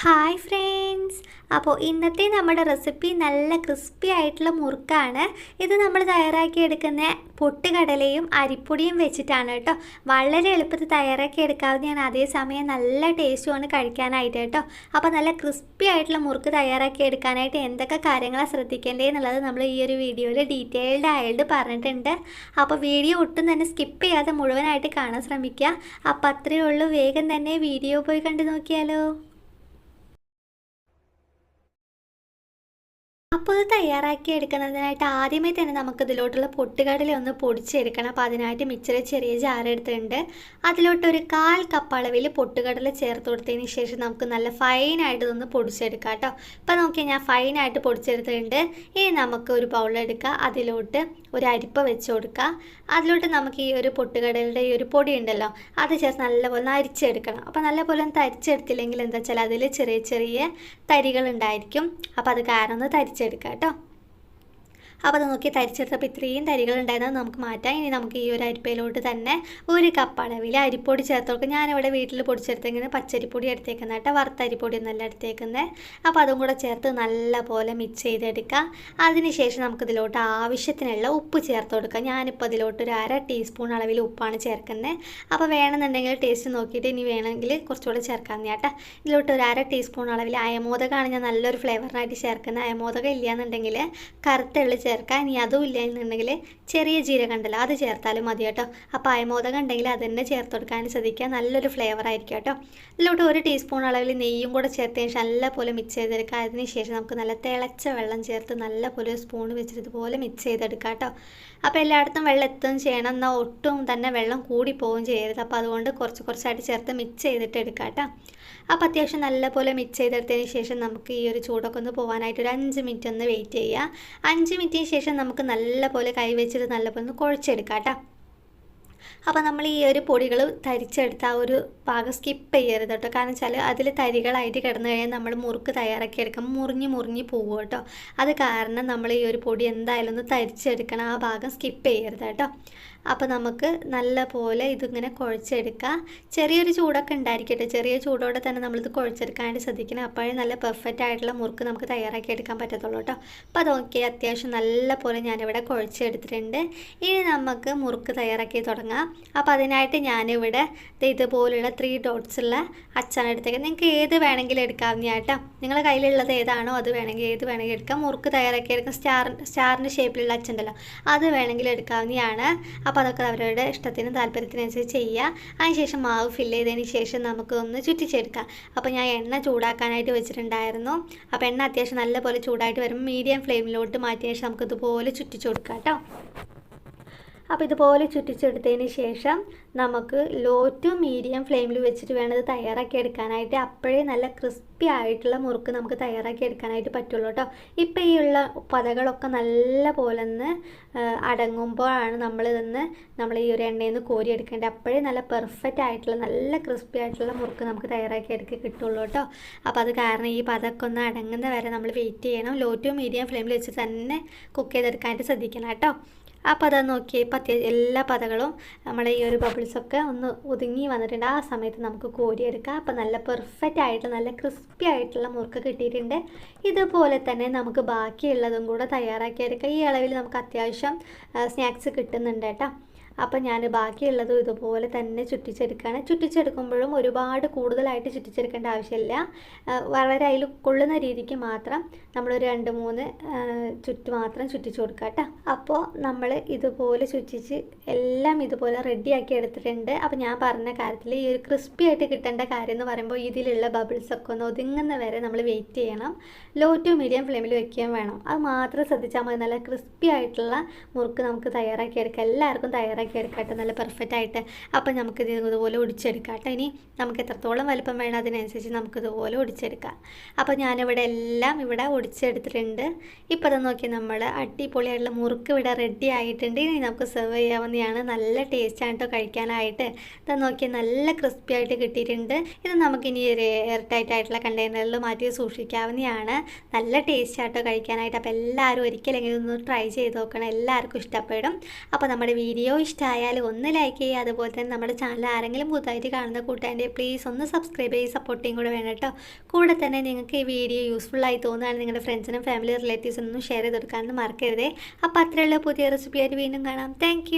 Hi friends അപ്പോൾ ഇന്നത്തെ നമ്മുടെ റെസിപ്പി നല്ല ക്രിസ്പി ആയിട്ടുള്ള മുറുക്കാണ്. ഇത് നമ്മൾ തയ്യാറാക്കി എടുക്കുന്ന പൊട്ടുകടലയും അരിപ്പൊടിയും വെച്ചിട്ടാണ് കേട്ടോ. വളരെ എളുപ്പത്തിൽ തയ്യാറാക്കി എടുക്കാവുന്നതാണ്. അതേസമയം നല്ല ടേസ്റ്റുമാണ് കഴിക്കാനായിട്ട് കേട്ടോ. അപ്പോൾ നല്ല ക്രിസ്പി ആയിട്ടുള്ള മുറുക്ക് തയ്യാറാക്കി എടുക്കാനായിട്ട് എന്തൊക്കെ കാര്യങ്ങളാണ് ശ്രദ്ധിക്കേണ്ടത് എന്നുള്ളത് നമ്മൾ ഈ ഒരു വീഡിയോയിൽ ഡീറ്റെയിൽഡ് ആയിട്ട് പറഞ്ഞിട്ടുണ്ട്. അപ്പോൾ വീഡിയോ ഒട്ടും തന്നെ സ്കിപ്പ് ചെയ്യാതെ മുഴുവനായിട്ട് കാണാൻ ശ്രമിക്കുക. അപ്പോൾ അത്രയേ ഉള്ളൂ. വേഗം തന്നെ വീഡിയോ പോയി കണ്ടു നോക്കിയാലോ. അപ്പോൾ തയ്യാറാക്കി എടുക്കുന്നതിനായിട്ട് ആദ്യമേ തന്നെ നമുക്ക് ഇതിലോട്ടുള്ള പൊട്ടുകടല ഒന്ന് പൊടിച്ചെടുക്കണം. അപ്പോൾ അതിനായിട്ട് മിച്ചറി ചെറിയ ജാറെടുത്തിട്ടുണ്ട് അതിലോട്ട് ഒരു കാൽ കപ്പ് അളവിൽ പൊട്ടുകടല ചേർത്ത് കൊടുത്തതിന് ശേഷം നമുക്ക് നല്ല ഫൈനായിട്ട് ഇതൊന്ന് പൊടിച്ചെടുക്കാം കേട്ടോ. അപ്പോൾ നോക്കിയാൽ ഞാൻ ഫൈനായിട്ട് പൊടിച്ചെടുത്തിട്ടുണ്ട്. ഇനി നമുക്ക് ഒരു ബൗളെടുക്കുക അതിലോട്ട് ഒരു അരിപ്പ വെച്ച് കൊടുക്കുക അതിലോട്ട് നമുക്ക് ഈ ഒരു പൊട്ടുകടലിന്റെ ഈ ഒരു പൊടി ഉണ്ടല്ലോ അത് ചേർത്ത് നല്ലപോലെ അരിച്ചെടുക്കണം. അപ്പോൾ നല്ലപോലെ ഒന്ന് തരിച്ചെടുത്തില്ലെങ്കിൽ എന്താ വെച്ചാൽ അതിൽ ചെറിയ ചെറിയ തരികൾ ഉണ്ടായിരിക്കും. അപ്പോൾ അത് കാരണം ഒന്ന് തരിച്ചെടുക്കുക കേട്ടോ. അപ്പോൾ അത് നോക്കി തരിച്ചെടുത്തപ്പോൾ ഇത്രയും തരികൾ ഉണ്ടായിരുന്നത് നമുക്ക് മാറ്റാം. ഇനി നമുക്ക് ഈ ഒരു അരിപ്പയിലോട്ട് തന്നെ ഒരു കപ്പ് അരിപ്പൊടി ചേർത്ത് കൊടുക്കും. ഞാനിവിടെ വീട്ടിൽ പൊടിച്ചെടുത്തേക്കുന്നത് പച്ചരിപ്പൊടി എടുത്തേക്കുന്നത് കേട്ടോ. വറുത്ത അരിപ്പൊടി എടുത്തേക്കുന്നത് അപ്പോൾ അതും കൂടെ ചേർത്ത് നല്ലപോലെ മിക്സ് ചെയ്തെടുക്കാം. അതിനുശേഷം നമുക്കിതിലോട്ട് ആവശ്യത്തിനുള്ള ഉപ്പ് ചേർത്ത് കൊടുക്കാം. ഞാനിപ്പോൾ ഇതിലോട്ട് ഒരു അര ടീസ്പൂൺ അളവിൽ ഉപ്പാണ് ചേർക്കുന്നത് അപ്പോൾ വേണമെന്നുണ്ടെങ്കിൽ ടേസ്റ്റ് നോക്കിയിട്ട് ഇനി വേണമെങ്കിൽ കുറച്ചുകൂടെ ചേർക്കാം കേട്ടോ. ഇതിലോട്ട് ഒരു അര ടീസ്പൂൺ അളവിൽ അയമോദകമാണ് ഞാൻ നല്ലൊരു ഫ്ലേവറിനായിട്ട് ചേർക്കുന്നത് അയമോദകം ഇല്ലയെന്നുണ്ടെങ്കിൽ കറുത്ത എള്ള് ചേർക്കാം ഇനി അതും ഇല്ല എന്നുണ്ടെങ്കിൽ ചെറിയ ജീരകം ഉണ്ടല്ലോ അത് ചേർത്താലും മതി കേട്ടോ. ആ അയമോദകം ഉണ്ടെങ്കിൽ അത് തന്നെ ചേർത്ത് കൊടുക്കാൻ ശ്രദ്ധിക്കുക. നല്ലൊരു ഫ്ലേവർ ആയിരിക്കും കേട്ടോ. ഇതിലോട്ട് ഒരു ടീസ്പൂൺ അളവിൽ നെയ്യും കൂടെ ചേർത്തതിന് ശേഷം നല്ലപോലെ മിക്സ് ചെയ്തെടുക്കുക. അതിന് ശേഷം നമുക്ക് നല്ല തിളച്ച വെള്ളം ചേർത്ത് നല്ലപോലെ സ്പൂൺ വെച്ചിട്ട് ഇതുപോലെ മിക്സ് ചെയ്തെടുക്കുക കേട്ടോ. അപ്പോൾ എല്ലായിടത്തും വെള്ളം എത്തുകയും ചെയ്യണം. എന്നാൽ ഒട്ടും തന്നെ വെള്ളം കൂടി പോവുകയും ചെയ്യരുത്. അപ്പോൾ അതുകൊണ്ട് കുറച്ച് കുറച്ചായിട്ട് ചേർത്ത് മിക്സ് ചെയ്തിട്ട് എടുക്കുക കേട്ടോ. അപ്പോൾ അത്യാവശ്യം നല്ലപോലെ മിക്സ് ചെയ്തെടുത്തതിന് ശേഷം നമുക്ക് ഈ ഒരു ചൂടൊക്കെ ഒന്ന് പോകാനായിട്ട് ഒരു അഞ്ച് മിനിറ്റ് ഒന്ന് വെയിറ്റ് ചെയ്യുക. അഞ്ച് മിനിറ്റിന് ശേഷം നമുക്ക് നല്ലപോലെ കൈ വെച്ചിട്ട് നല്ലപോലെ ഒന്ന് കുഴച്ചെടുക്കാം കേട്ടോ. അപ്പോൾ നമ്മൾ ഈ ഒരു പൊടികൾ തരിച്ചെടുത്ത ആ ഒരു ഭാഗം സ്കിപ്പ് ചെയ്യരുത് കേട്ടോ. കാരണം വെച്ചാൽ അതിൽ തരികളായിട്ട് കിടന്നു കഴിഞ്ഞാൽ നമ്മൾ മുറുക്ക് തയ്യാറാക്കി എടുക്കും മുറിഞ്ഞ് മുറിഞ്ഞ് പോകും കേട്ടോ. അത് കാരണം നമ്മൾ ഈ ഒരു പൊടി എന്തായാലും ഒന്ന് തരിച്ചെടുക്കണം. ആ ഭാഗം സ്കിപ്പ് ചെയ്യരുത് കേട്ടോ. അപ്പോൾ നമുക്ക് നല്ല പോലെ ഇതിങ്ങനെ കുഴച്ചെടുക്കാം. ചെറിയൊരു ചൂടൊക്കെ ഉണ്ടായിരിക്കട്ടെ. ചെറിയ ചൂടോടെ തന്നെ നമ്മളിത് കുഴച്ചെടുക്കാനായിട്ട് ശ്രദ്ധിക്കണം. അപ്പോഴേ നല്ല പെർഫെക്റ്റ് ആയിട്ടുള്ള മുറുക്ക് നമുക്ക് തയ്യാറാക്കി എടുക്കാൻ പറ്റത്തുള്ളൂ കേട്ടോ. അപ്പോൾ അതൊക്കെ അത്യാവശ്യം നല്ല പോലെ ഞാനിവിടെ കുഴച്ചെടുത്തിട്ടുണ്ട്. ഇനി നമുക്ക് മുറുക്ക് തയ്യാറാക്കി തുടങ്ങാം. അപ്പോൾ അതിനായിട്ട് ഞാനിവിടെ ഇതുപോലുള്ള ത്രീ ഡോട്ട്സ് ഉള്ള അച്ചാണ് എടുത്തേക്കുന്നത് നിങ്ങൾക്ക് ഏത് വേണമെങ്കിലും എടുക്കാവുന്ന കേട്ടോ. നിങ്ങളുടെ കയ്യിലുള്ളത് ഏതാണോ അത് വേണമെങ്കിൽ ഏത് വേണമെങ്കിൽ എടുക്കാം. മുറുക്ക് തയ്യാറാക്കി എടുക്കാം സ്റ്റാർ സ്റ്റാറിന്റെ ഷേപ്പിലുള്ള അച്ചുണ്ടല്ലോ അത് വേണമെങ്കിൽ എടുക്കാവുന്നതാണ്. അപ്പോൾ അതൊക്കെ അവരുടെ ഇഷ്ടത്തിനും താല്പര്യത്തിനനുസരിച്ച് ചെയ്യുക. അതിനുശേഷം മാവ് ഫില്ല് ചെയ്തതിന് ശേഷം നമുക്ക് ഒന്ന് ചുറ്റിച്ചെടുക്കാം. അപ്പോൾ ഞാൻ എണ്ണ ചൂടാക്കാനായിട്ട് വെച്ചിട്ടുണ്ടായിരുന്നു. അപ്പോൾ എണ്ണ അത്യാവശ്യം നല്ലപോലെ ചൂടായിട്ട് വരുമ്പോൾ മീഡിയം ഫ്ലെയിമിലോട്ട് മാറ്റിയ ശേഷം നമുക്ക് ഇതുപോലെ ചുറ്റിച്ചു കൊടുക്കാം കേട്ടോ. അപ്പോൾ ഇതുപോലെ ചുറ്റിച്ചെടുത്തതിന് ശേഷം നമുക്ക് ലോ ടു മീഡിയം ഫ്ലെയിമിൽ വെച്ചിട്ട് വേണം ഇത് തയ്യാറാക്കി എടുക്കാനായിട്ട് അപ്പോഴേ നല്ല ക്രിസ്പി ആയിട്ടുള്ള മുറുക്ക് നമുക്ക് തയ്യാറാക്കി എടുക്കാനായിട്ട് പറ്റുള്ളൂ കേട്ടോ ഇപ്പോൾ ഈ ഉള്ള പതകളൊക്കെ നല്ല പോലെ ഒന്ന് അടങ്ങുമ്പോഴാണ് നമ്മളിതൊന്ന് നമ്മൾ ഈ ഒരു എണ്ണയിൽ നിന്ന് കോരി എടുക്കേണ്ടത്. അപ്പോഴേ നല്ല പെർഫെക്റ്റ് ആയിട്ടുള്ള നല്ല ക്രിസ്പി ആയിട്ടുള്ള മുറുക്ക് നമുക്ക് തയ്യാറാക്കി എടുക്കുക കിട്ടുള്ളൂ കേട്ടോ അപ്പോൾ അത് കാരണം ഈ പതൊക്കെ ഒന്ന് അടങ്ങുന്ന വരെ നമ്മൾ വെയിറ്റ് ചെയ്യണം. ലോ ടു മീഡിയം ഫ്ലെയിമിൽ വെച്ച് തന്നെ കുക്ക് ചെയ്തെടുക്കാനായിട്ട് ശ്രദ്ധിക്കണം കേട്ടോ ആ പദം നോക്കിയേ പത്തിയ എല്ലാ പതകളും നമ്മുടെ ഈ ഒരു ബബിൾസൊക്കെ ഒന്ന് ഒതുങ്ങി വന്നിട്ടുണ്ട്. ആ സമയത്ത് നമുക്ക് കോരിയെടുക്കാം. അപ്പം നല്ല പെർഫെക്റ്റ് ആയിട്ട് നല്ല ക്രിസ്പി ആയിട്ടുള്ള മുറുക്ക് കിട്ടിയിട്ടുണ്ട്. ഇതുപോലെ തന്നെ നമുക്ക് ബാക്കിയുള്ളതും കൂടെ തയ്യാറാക്കിയെടുക്കാം. ഈ അളവിൽ നമുക്ക് അത്യാവശ്യം സ്നാക്സ് കിട്ടുന്നുണ്ട് കേട്ടോ. അപ്പോൾ ഞാൻ ബാക്കിയുള്ളതും ഇതുപോലെ തന്നെ ചുറ്റിച്ചെടുക്കുകയാണ്. ചുറ്റിച്ചെടുക്കുമ്പോഴും ഒരുപാട് കൂടുതലായിട്ട് ചുറ്റിച്ചെടുക്കേണ്ട ആവശ്യമില്ല. വളരെ അതിൽ കൊള്ളുന്ന രീതിക്ക് മാത്രം നമ്മളൊരു രണ്ട് മൂന്ന് ചുറ്റ് മാത്രം ചുറ്റിച്ച് കൊടുക്കുക കേട്ടോ. അപ്പോൾ നമ്മൾ ഇതുപോലെ ചുറ്റിച്ച് എല്ലാം ഇതുപോലെ റെഡിയാക്കി എടുത്തിട്ടുണ്ട്. അപ്പോൾ ഞാൻ പറഞ്ഞ കാര്യത്തിൽ ഈ ഒരു ക്രിസ്പി ആയിട്ട് കിട്ടേണ്ട കാര്യം എന്ന് പറയുമ്പോൾ ഇതിലുള്ള ബബിൾസൊക്കെ ഒന്ന് ഒതുങ്ങുന്ന വരെ നമ്മൾ വെയിറ്റ് ചെയ്യണം. ലോ ടു മീഡിയം ഫ്ലെയിമിൽ വെക്കുകയും വേണം. അത് മാത്രം ശ്രദ്ധിച്ചാൽ മതി. നല്ല ക്രിസ്പി ആയിട്ടുള്ള മുറുക്ക് നമുക്ക് തയ്യാറാക്കി എടുക്കാം. എല്ലാവർക്കും തയ്യാറാക്കി ഉണ്ടാക്കി കേട്ടോ നല്ല പെർഫെക്റ്റ് ആയിട്ട് അപ്പം നമുക്കിത് ഇതുപോലെ ഒടിച്ചെടുക്കാം കേട്ടോ. ഇനി നമുക്ക് എത്രത്തോളം വലുപ്പം വേണം അതിനനുസരിച്ച് നമുക്കിതുപോലെ ഒടിച്ചെടുക്കാം. അപ്പോൾ ഞാനിവിടെ എല്ലാം ഇവിടെ ഒടിച്ചെടുത്തിട്ടുണ്ട്. ഇപ്പോൾ അത് നോക്കി നമ്മൾ അടിപൊളിയായിട്ടുള്ള മുറുക്ക് ഇവിടെ റെഡി ആയിട്ടുണ്ട്. ഇനി നമുക്ക് സെർവ് ചെയ്യാവുന്നതാണ്. നല്ല ടേസ്റ്റാണ് കേട്ടോ കഴിക്കാനായിട്ട്. ഇത് നോക്കി നല്ല ക്രിസ്പി ആയിട്ട് കിട്ടിയിട്ടുണ്ട്. ഇത് നമുക്കിനി ഒരു എയർ ടൈറ്റ് ആയിട്ടുള്ള കണ്ടെയ്നറിൽ മാറ്റി സൂക്ഷിക്കാവുന്നതാണ്. നല്ല ടേസ്റ്റ് ആട്ടോ കഴിക്കാനായിട്ട്. അപ്പോൾ എല്ലാവരും ഒരിക്കലെങ്കിലും ഒന്ന് ട്രൈ ചെയ്ത് നോക്കണം. എല്ലാവർക്കും ഇഷ്ടപ്പെടും. അപ്പോൾ നമ്മുടെ വീഡിയോ ഇഷ്ടം ഇഷ്ടമായാൽ ഒന്ന് ലൈക്ക് ചെയ്യുക. അതുപോലെ തന്നെ നമ്മുടെ ചാനൽ ആരെങ്കിലും പുതുതായിട്ട് കാണുന്ന കൂട്ടുകാരെ പ്ലീസ് ഒന്ന് സബ്സ്ക്രൈബ് ചെയ്ത് സപ്പോർട്ടിങ് കൂടെ വേണം കേട്ടോ. കൂടെ തന്നെ നിങ്ങൾക്ക് ഈ വീഡിയോ യൂസ്ഫുള്ളായി തോന്നുകയാണ് നിങ്ങളുടെ ഫ്രണ്ട്സിനും ഫാമിലി റിലേറ്റീവ്സിനൊന്നും ഷെയർ ചെയ്ത് കൊടുക്കാനൊന്നും മറക്കരുതേ. അപ്പോൾ അത്രയുള്ള പുതിയ റെസിപ്പി ആയിട്ട് വീണ്ടും കാണാം. താങ്ക്